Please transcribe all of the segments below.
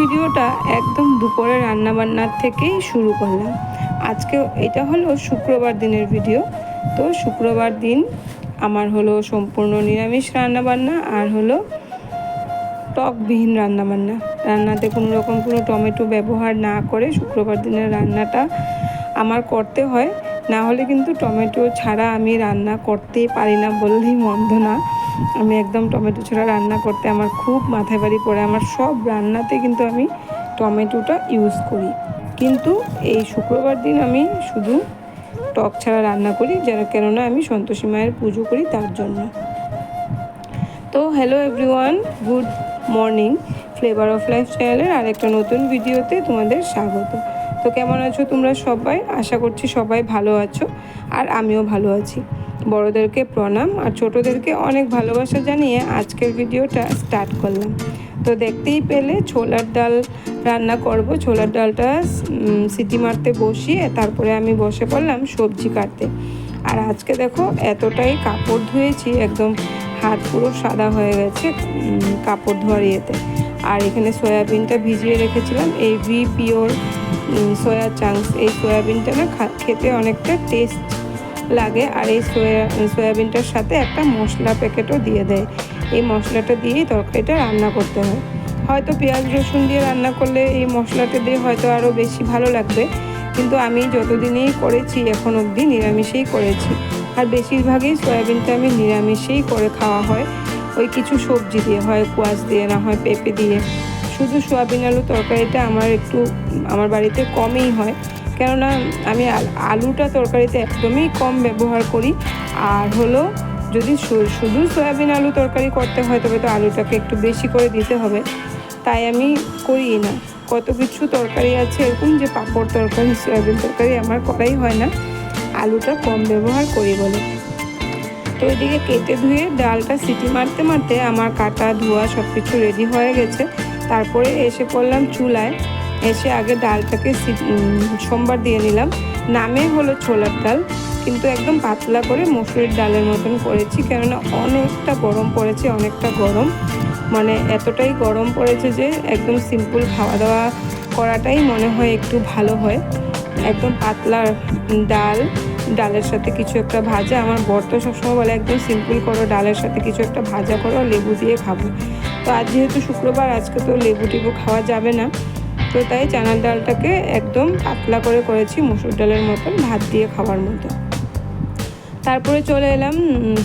ভিডিওটা একদম দুপুরে রান্নাবান্নার থেকেই শুরু করলাম। আজকে এটা হলো শুক্রবার দিনের ভিডিও। তো শুক্রবার দিন আমার হলো সম্পূর্ণ নিরামিষ রান্নাবান্না আর হলো টকবিহীন রান্নাবান্না। রান্নাতে কোনো রকম কোনো টমেটো ব্যবহার না করে শুক্রবার দিনের রান্নাটা আমার করতে হয়। না হলে কিন্তু টমেটো ছাড়া আমি রান্না করতেই পারি না বললেই মন্দ না। আমি একদম টমেটো ছাড়া রান্না করতে আমার খুব মাথায় বাড়ি পড়ে। আমার সব রান্নাতে কিন্তু আমি টমেটোটা ইউজ করি। কিন্তু এই শুক্রবার দিন আমি শুধু টক ছাড়া রান্না করি যেন কেননা আমি সন্তোষী মায়ের পুজো করি তার জন্য। তো hello everyone good morning flavour of life চ্যানেলের আরেকটা নতুন ভিডিওতে তোমাদের স্বাগত। তো কেমন আছো তোমরা সবাই? আশা করছি সবাই ভালো আছো, আর আমিও ভালো আছি। বড়োদেরকে প্রণাম আর ছোটোদেরকে অনেক ভালোবাসা জানিয়ে আজকের ভিডিওটা স্টার্ট করলাম। তো দেখতেই পেলে ছোলার ডাল রান্না করব। ছোলার ডালটা সিটি মারতে বসিয়ে তারপরে আমি বসে পড়লাম সবজি কাটতে। আর আজকে দেখো এতটাই কাপড় ধুয়েছি, একদম হাত পুরো সাদা হয়ে গেছে কাপড় ধোয়ার ইয়েতে। আর এখানে সয়াবিনটা ভিজিয়ে রেখেছিলাম, এই ভি পিওর সয়া চাংস, এই সয়াবিনটা না খেতে অনেকটা টেস্ট লাগে আর এই সয়া, সয়াবিনটার সাথে একটা মশলা প্যাকেটও দিয়ে দেয়। এই মশলাটা দিয়েই তরকারিটা রান্না করতে হয়। হয়তো পেঁয়াজ, রসুন দিয়ে রান্না করলে এই মশলাটা দিয়ে হয়তো আরও বেশি ভালো লাগবে। কিন্তু আমি যতদিনই করেছি, এখন অবধি নিরামিষেই করেছি। আর বেশিরভাগই সয়াবিনটা আমি নিরামিষেই করে খাওয়া হয়। ওই কিছু সবজি দিয়ে, হয় কোয়াশ দিয়ে, না হয় পেঁপে দিয়ে। শুধু সোয়াবিন আলু তরকারিটা আমার একটু, আমার বাড়িতে কমই হয়। কেননা আমি আলুটা তরকারিতে একদমই কম ব্যবহার করি। আর হলো যদি শুধু সয়াবিন আলু তরকারি করতে হয়, তবে তো আলুটাকে একটু বেশি করে দিতে হবে। তাই আমি করি না। কত কিছু তরকারি আছে এরকম যে পাঁপড় তরকারি, সয়াবিন তরকারি আমার করাই হয় না। আলুটা কম ব্যবহার করি বলে। তো এদিকে কেটে ধুয়ে ডালটা সিটি মারতে মারতে আমার কাটা, ধোয়া সব কিছু রেডি হয়ে গেছে। তারপরে এসে পড়লাম চুলায়। এসে আগে ডালটাকে সোমবার দিয়ে নিলাম। নামে হলো ছোলার ডাল, কিন্তু একদম পাতলা করে মসুরির ডালের মতন করেছি, কেননা অনেকটা গরম পড়েছে, অনেকটা গরম। মানে এতটাই গরম পড়েছে যে একদম সিম্পল খাওয়া দাওয়া করাটাই মনে হয় একটু ভালো হয়। একদম পাতলা ডাল, ডালের সাথে কিছু একটা ভাজা। আমার বর তো সবসময় বলে, একদম সিম্পল করো, ডালের সাথে কিছু একটা ভাজা করো, লেবু দিয়ে খাব। তো আজ যেহেতু শুক্রবার, আজকে তো লেবু টেবু খাওয়া যাবে না। তো তাই চানার ডালটাকে একদম পাতলা করে করেছি মুসুর ডালের মতন, ভাত দিয়ে খাওয়ার মতো। তারপরে চলে এলাম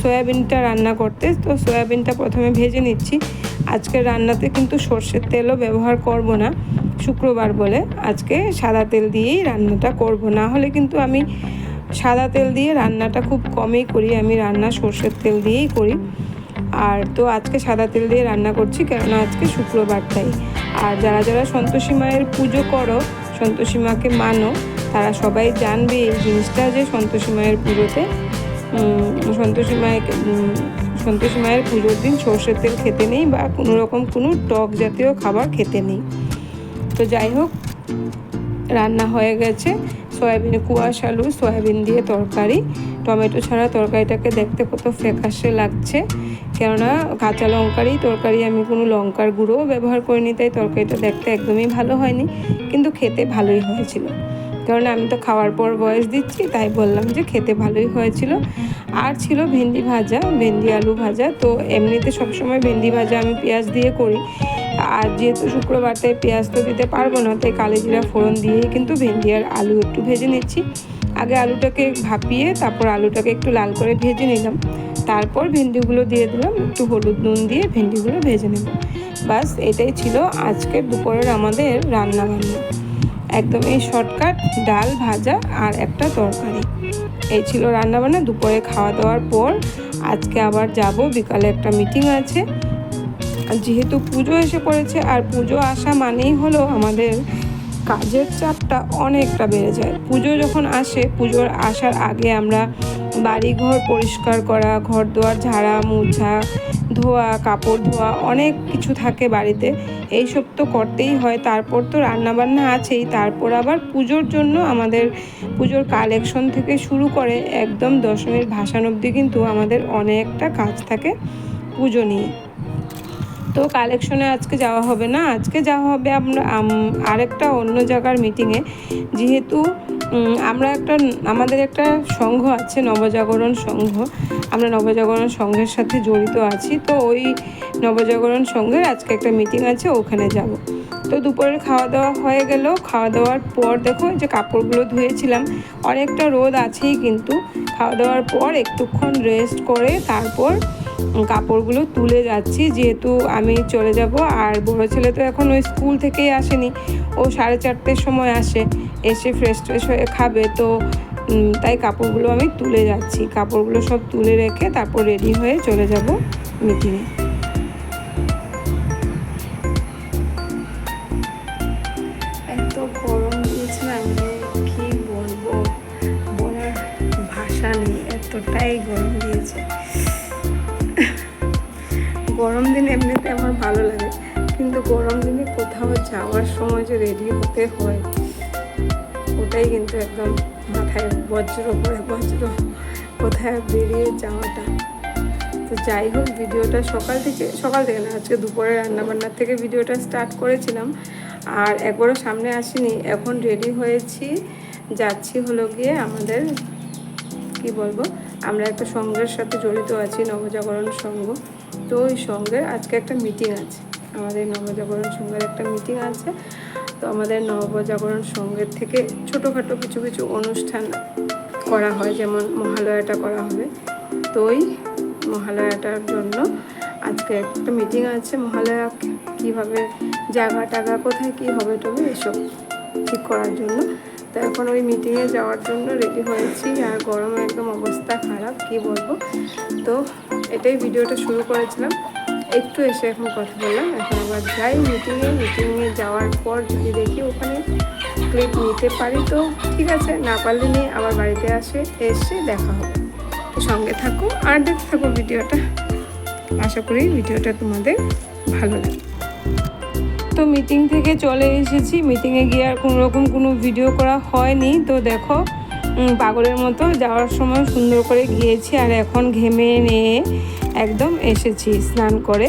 সয়াবিনটা রান্না করতে। তো সয়াবিনটা প্রথমে ভেজে নিচ্ছি। আজকের রান্নাতে কিন্তু সর্ষের তেলও ব্যবহার করব না, শুক্রবার বলে। আজকে সাদা তেল দিয়েই রান্নাটা করব। না হলে কিন্তু আমি সাদা তেল দিয়ে রান্নাটা খুব কমই করি। আমি রান্না সর্ষের তেল দিয়েই করি। আর তো আজকে সাদা তেল দিয়ে রান্না করছি, কেননা আজকে শুক্রবার তাই। আর যারা যারা সন্তোষী মায়ের পুজো করো, সন্তোষী মাকে মানো, তারা সবাই জানবে এই জিনিসটা যে সন্তোষী মায়ের পুজোতে সন্তোষী মায়ের সন্তোষী মায়ের পুজোর দিন সর্ষের তেল খেতে নেই বা কোনো রকম কোনো টক জাতীয় খাবার খেতে নেই। তো যাই হোক, রান্না হয়ে গেছে। সয়াবিন কুয়াশ আলু, সয়াবিন দিয়ে তরকারি টমেটো ছাড়া তরকারিটাকে দেখতে কত ফ্যাকাশে লাগছে। কেননা কাঁচা লঙ্কারই তরকারি, আমি কোনো লঙ্কার গুঁড়োও ব্যবহার করিনি, তাই তরকারিটা দেখতে একদমই ভালো হয়নি, কিন্তু খেতে ভালোই হয়েছিল। কারণ আমি তো খাওয়ার পর বয়স দিচ্ছি, তাই বললাম যে খেতে ভালোই হয়েছিল। আর ছিল ভেন্ডি ভাজা, ভেন্ডি আলু ভাজা, তো এমনিতে সবসময় ভেন্ডি ভাজা আমি পেঁয়াজ দিয়ে করি। আর যেহেতু শুক্রবারটায় পেঁয়াজ তো দিতে পারব না, তাই কালো জিরা ফোড়ন দিয়েই কিন্তু ভেন্ডি আর আলু একটু ভেজে নিচ্ছি। আগে আলুটাকে ভাপিয়ে তারপর আলুটাকে একটু লাল করে ভেজে নিলাম। তারপর ভেন্ডিগুলো দিয়ে দিলাম, একটু হলুদ নুন দিয়ে ভেন্ডিগুলো ভেজে নেব। বাস, এটাই ছিল আজকের দুপুরের আমাদের রান্না বান্না একদম এই শর্টকাট ডাল ভাজা আর একটা তরকারি। এই ছিল রান্নাবান্না, দুপুরে খাওয়া দাওয়ার পর আজকে আবার যাব, বিকালে একটা মিটিং আছে। যেহেতু পুজো এসে পড়েছে, আর পুজো আসা মানেই হলো আমাদের কাজের চাপটা অনেকটা বেড়ে যায়। পুজো যখন আসে, পুজোর আসার আগে আমরা বাড়ি ঘর পরিষ্কার করা ঘর দোয়ার ঝাড়া, মোছা, ধোয়া, কাপড় ধোয়া অনেক কিছু থাকে বাড়িতে। এইসব তো করতেই হয়, তারপর তো রান্নাবান্না আছেই। তারপর আবার পুজোর জন্য আমাদের পুজোর কালেকশন থেকে শুরু করে একদম দশমীর ভাসান অবধি কিন্তু আমাদের অনেকটা কাজ থাকে পুজো নিয়ে। তো কালেকশনে আজকে যাওয়া হবে না। আজকে যাওয়া হবে আমরা আম- আরেকটা অন্য জায়গার মিটিংয়ে যেহেতু আমরা একটা, আমাদের একটা সংঘ আছে, নবজাগরণ সংঘ। আমরা নবজাগরণ সংঘের সাথে জড়িত আছি। তো ওই নবজাগরণ সংঘের আজকে একটা মিটিং আছে, ওখানে যাব। তো দুপুরের খাওয়া দাওয়া হয়ে গেল। খাওয়া দাওয়ার পর দেখো, যে কাপড়গুলো ধুয়েছিলাম, অনেকটা রোদ আছেই কিন্তু। খাওয়া দাওয়ার পর একটুক্ষণ রেস্ট করে তারপর কাপড়গুলো তুলে যাচ্ছি। যেহেতু আমি চলে যাব, আর বড়ো ছেলে তো এখন ওই স্কুল থেকেই আসেনি। ও সাড়ে চারটের সময় আসে, এসে ফ্রেশ ট্রেশ হয়ে খাবে। তো তাই কাপড়গুলো আমি তুলে যাচ্ছি। কাপড়গুলো সব তুলে রেখে তারপর রেডি হয়ে চলে যাব মিটিংয়ে গরম দিনে কোথাও যাওয়ার সময় যে রেডি হতে হয়, ওটাই কিন্তু একদম মাথায় বজ্র পড়ে বজ্র। কোথায় বেরিয়ে যাওয়াটা। তো যাই হোক, ভিডিওটা সকাল থেকে সকাল থেকে না, আজকে দুপুরে রান্নাবান্নার থেকে ভিডিওটা স্টার্ট করেছিলাম। আর একবারও সামনে আসিনি, এখন রেডি হয়েছি। যাচ্ছি হলো গিয়ে আমাদের, কি বলব, আমরা একটা সংঘের সাথে জড়িত আছি, নবজাগরণ সংঘ তো ওই সংঘের আজকে একটা মিটিং আছে। আমাদের নবজাগরণ সংঘের একটা মিটিং আছে। তো আমাদের নবজাগরণ সংঘের থেকে ছোটোখাটো কিছু কিছু অনুষ্ঠান করা হয়, যেমন মহালয়াটা করা হবে। তো ওই মহালয়াটার জন্য আজকে একটা মিটিং আছে, মহালয়া কীভাবে জায়গা টাগা, কোথায় কী হবে টবে, এসব ঠিক করার জন্য। তো এখন ওই মিটিংয়ে যাওয়ার জন্য রেডি হয়েছি, আর গরমে একদম অবস্থা খারাপ, কি বলব? তো এটাই ভিডিওটা শুরু করেছিলাম। একটু এসে এখন কথা বললাম। এখন আবার যাই মিটিংয়ে মিটিংয়ে যাওয়ার পর যদি দেখি ওখানে ক্লিপ নিতে পারি তো ঠিক আছে। না পারলে নিয়ে আবার বাড়িতে আসে, এসে দেখা হবে। তো সঙ্গে থাকো, আর দেখতে থাকো ভিডিওটা। আশা করি ভিডিওটা তোমাদের ভালো লাগে তো মিটিং থেকে চলে এসেছি। মিটিংয়ে গিয়ে আর কোনো রকম কোনো ভিডিও করা হয়নি। তো দেখো পাগলের মতো যাওয়ার সময় সুন্দর করে গিয়েছি। আর এখন ঘেমে নিয়ে একদম এসেছি স্নান করে।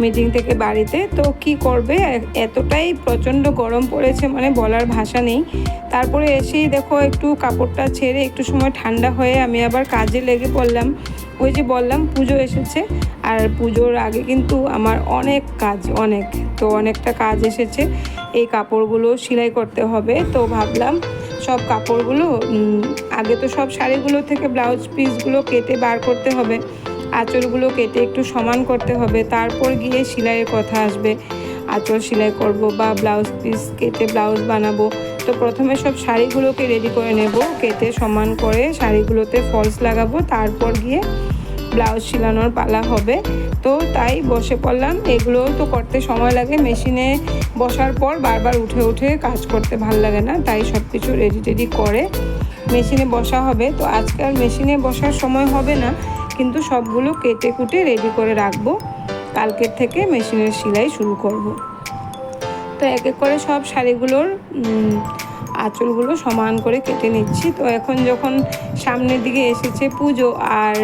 মিটিং থেকে বাড়িতে। তো কি করবে? এতটাই প্রচণ্ড গরম পড়েছে মানে বলার ভাষা নেই। তারপরে এসেই দেখো একটু কাপড়টা ছেড়ে একটু সময় ঠান্ডা হয়ে আমি আবার কাজে লেগে পড়লাম। ওই যে বললাম, পুজো এসেছে। আর পুজোর আগে কিন্তু আমার অনেক কাজ, অনেক। তো অনেকটা কাজ এসেছে। এই কাপড়গুলো সেলাই করতে হবে। তো ভাবলাম সব কাপড়গুলো আগে তো সব শাড়িগুলো থেকে ব্লাউজ পিসগুলো কেটে বার করতে হবে। আঁচলগুলো কেটে একটু সমান করতে হবে, তারপর গিয়ে সেলাইয়ের কথা আসবে। আঁচল সেলাই করব বা ব্লাউজ পিস কেটে ব্লাউজ বানাবো। তো প্রথমে সব শাড়িগুলোকে রেডি করে নেব, কেটে সমান করে শাড়িগুলোতে ফলস লাগাবো, তারপর গিয়ে ব্লাউজ সেলানোর পালা হবে। তো তাই বসে পড়লাম এগুলো তো করতে সময় লাগে। মেশিনে বসার পর বারবার উঠে উঠে কাজ করতে ভালো লাগে না, তাই সব কিছু রেডি টেডি করে মেশিনে বসা হবে। তো আজকাল মেশিনে বসার সময় হবে না কিন্তু সবগুলো কেটে কুটে রেডি করে রাখব। কালকের থেকে মেশিনের সেলাই শুরু করব। তো এক এক করে সব শাড়িগুলোর আঁচলগুলো সমান করে কেটে নিচ্ছি। তো এখন যখন সামনের দিকে এসেছে পুজো আর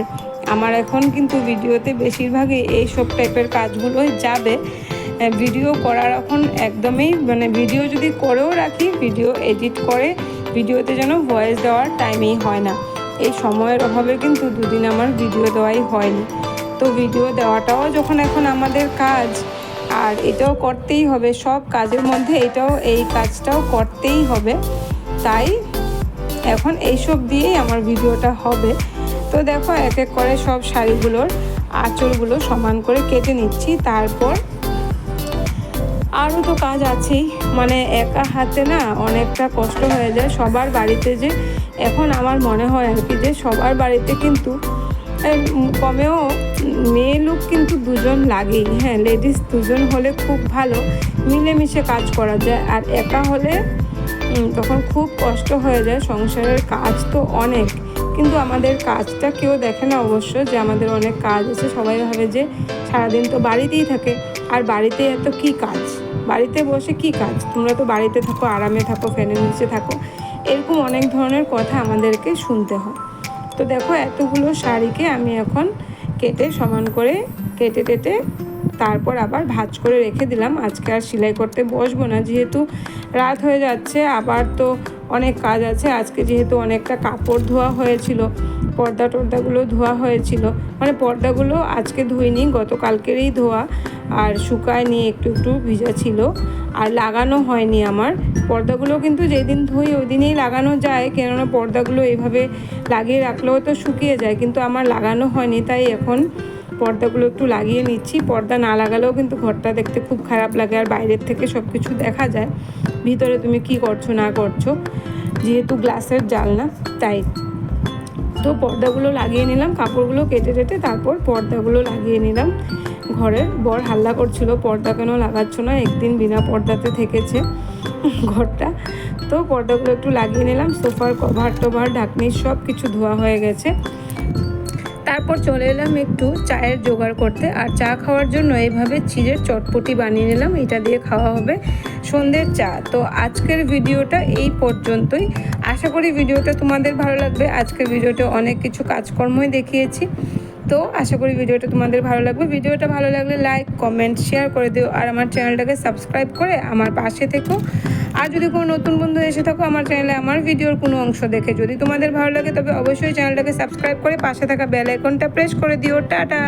আমার এখন কিন্তু ভিডিওতে বেশিরভাগই এই সব টাইপের কাজগুলোই যাবে ভিডিও করার এখন একদমই মানে ভিডিও যদি করেও রাখি ভিডিও এডিট করে ভিডিওতে যেন ভয়েস দেওয়ার টাইমেই হয় না। এই সময়ের অভাবে কিন্তু দুদিন আমার ভিডিও দেওয়াই হয়নি। তো ভিডিও দেওয়াটাও যখন এখন আমাদের কাজ, আর এটাও করতেই হবে, সব কাজের মধ্যে এটাও, এই কাজটাও করতেই হবে। তাই এখন এইসব দিয়েই আমার ভিডিওটা হবে। তো দেখো, এক এক করে সব শাড়িগুলোর আঁচলগুলো সমান করে কেটে নিচ্ছি, তারপর আরও তো কাজ আছেই। মানে একা হাতে না অনেকটা কষ্ট হয়ে যায় সবার বাড়িতে যে। এখন আমার মনে হয় আর কি যে সবার বাড়িতে কিন্তু কমেও মেয়ে লোক কিন্তু দুজন লাগেই। হ্যাঁ লেডিস দুজন হলে খুব ভালো, মিলেমিশে কাজ করা যায়। আর একা হলে তখন খুব কষ্ট হয়ে যায়। সংসারের কাজ তো অনেক। কিন্তু আমাদের কাজটা কেউ দেখে না অবশ্য যে আমাদের অনেক কাজ আছে। সবাই ভাবে যে সারাদিন তো বাড়িতেই থাকে। আর বাড়িতে এত কি কাজ? বাড়িতে বসে কি কাজ? তোমরা তো বাড়িতে থাকো, আরামে থাকো, ফ্যানের নিচে থাকো। এরকম অনেক ধরনের কথা আমাদেরকে শুনতে হয়। তো দেখো, এতগুলো শাড়িকে আমি এখন কেটে সমান করে কেটে কেটে তারপর আবার ভাজ করে রেখে দিলাম। আজকে আর সেলাই করতে বসবো না, যেহেতু রাত হয়ে যাচ্ছে, আবার তো অনেক কাজ আছে। আজকে যেহেতু অনেকটা কাপড় ধোয়া হয়েছিল, পর্দা টর্দাগুলো ধোয়া হয়েছিল। মানে পর্দাগুলো আজকে ধুইনি, গতকালকেরই ধোয়া। আর শুকায়নি, একটু একটু ভিজা ছিল। আর লাগানো হয়নি আমার। পর্দাগুলো কিন্তু যেদিন ধুই ওই দিনেই লাগানো যায়। কেননা পর্দাগুলো এইভাবে লাগিয়ে রাখলেও তো শুকিয়ে যায়, কিন্তু আমার লাগানো হয়নি, তাই এখন পর্দাগুলো একটু লাগিয়ে নিচ্ছি। পর্দা না লাগালেও কিন্তু ঘরটা দেখতে খুব খারাপ লাগে আর বাইরের থেকে সব কিছু দেখা যায়। ভিতরে তুমি কি করছ, না করছ? যেহেতু গ্লাসের জালনা, তাই। তো পর্দাগুলো লাগিয়ে নিলাম, কাপড়গুলো কেটে কেটে তারপর পর্দাগুলো লাগিয়ে নিলাম। ঘরের বর হাল্লা করছিল, পর্দা কেন লাগাচ্ছ না? একদিন বিনা পর্দাতে থেকেছে ঘরটা। তো পর্দাগুলো একটু লাগিয়ে নিলাম, সোফার কভার টভার ঢাকনি সব কিছু ধোয়া হয়ে গেছে। তারপর চলে এলাম একটু চায়ের জোগাড় করতে। আর চা খাওয়ার জন্য এইভাবে চিজের চটপটি বানিয়ে নিলাম, এটা দিয়ে খাওয়া হবে সন্ধ্যের চা। তো আজকের ভিডিওটা এই পর্যন্তই। আশা করি ভিডিওটা তোমাদের ভালো লাগবে। আজকের ভিডিওটা অনেক কিছু কাজকর্মই দেখিয়েছি। তো আশা করি ভিডিওটা তোমাদের ভালো লাগবে। ভিডিওটা ভালো লাগলে লাইক কমেন্ট শেয়ার করে দিও। আর আমার চ্যানেলটাকে সাবস্ক্রাইব করে আমার পাশে থেকো। আর যদি কোনো নতুন বন্ধু এসে থাকো আমার চ্যানেলে আমার ভিডিওর কোনো অংশ দেখে যদি তোমাদের ভালো লাগে, তবে অবশ্যই চ্যানেলটাকে সাবস্ক্রাইব করে পাশে থাকা বেল আইকনটা প্রেস করে দিও। টাটা!